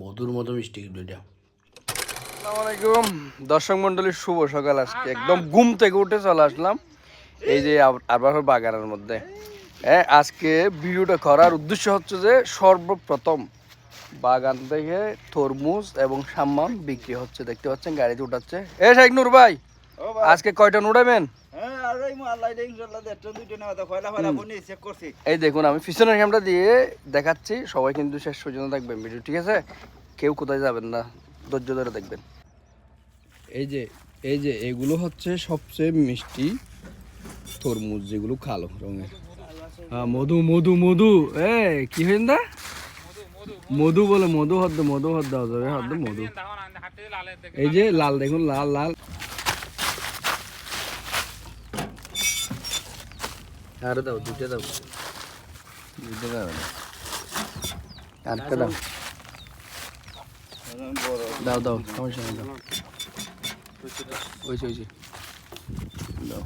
মধুর মতো মিষ্টি কিন্তু এটা। আসসালামু দর্শক মন্ডলীর শুভ সকাল আজকে। একদম ঘুম থেকে উঠে চলে আসলাম। এই যে আবার বাগানের মধ্যে। হ্যাঁ আজকে ভিডিওটা করার উদ্দেশ্য হচ্ছে যে সর্বপ্রথম বাগান থেকে তরমুজ এবং সাম্মান বিক্রি হচ্ছে। দেখতে পাচ্ছেন গাড়িতে উঠাচ্ছে। এ শেখ নূর ভাই আজকে কয়টা উঠাবেন এই দেখুন আমি পিছনের ক্যামেরা দিয়ে দেখাচ্ছি সবাই কিন্তু শেষ পর্যন্ত দেখবেন ভিডিও ঠিক আছে? কেউ কোথায় যাবেন না ধৈর্য ধরে দেখবেন। এই যে এই যে এগুলো হচ্ছে সবচেয়ে মিষ্টি তরমুজ যেগুলো কালো রঙের। হ্যাঁ মধু মধু মধু। এ কি হয়েন দা মধু বলে মধু হদ্দ মধু হদ্দ হদ্দ হদ্দ মধু। এই যে লাল দেখুন লাল লাল। আরে দাও দুটো দাও। দুটো দাও। আরেকটা দাও। দাও দাও সমস্যা নেই দাও। ওইছে ওইছে। দাও।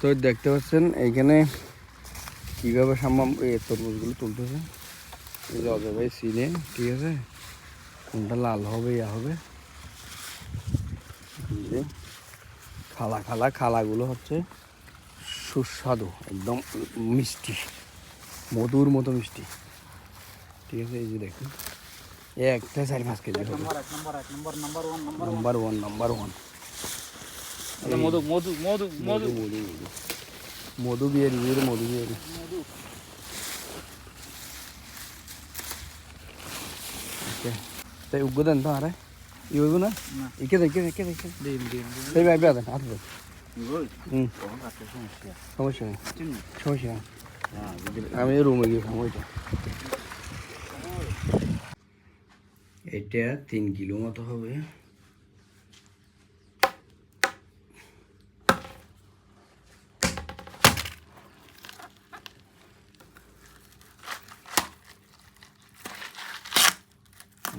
তো দেখতে পাচ্ছেন এইখানে কীভাবে সামাম এই তরমুজগুলো তুলতেছে। এই যে অজয় ভাই সিনে ঠিক আছে? কোনটা লাল হবে ইয়া হবে? খালা খালা খালাগুলো হচ্ছে সুস্বাদু একদম মিষ্টি মধুর মতো মিষ্টি। ঠিক আছে এই যে দেখুন। একটা চারি পাঁচ কেজি হবে। Number one number one. মধু মধু মধু মধু। মধু মধু বিয়ের বিয়ের মধু বিয়ের। ওকে। তাই উগ্র দেন তো আরে আমি রুমে গিয়ে খাব এটা এটা তিন কিলো মতো হবে।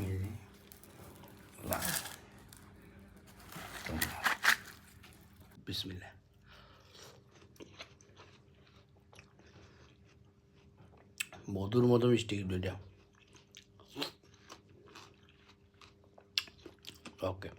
এই যে লাল। একদম লাল। বিসমিল্লাহ মধুর মতো মিষ্টি কিন্তু এটা ওকে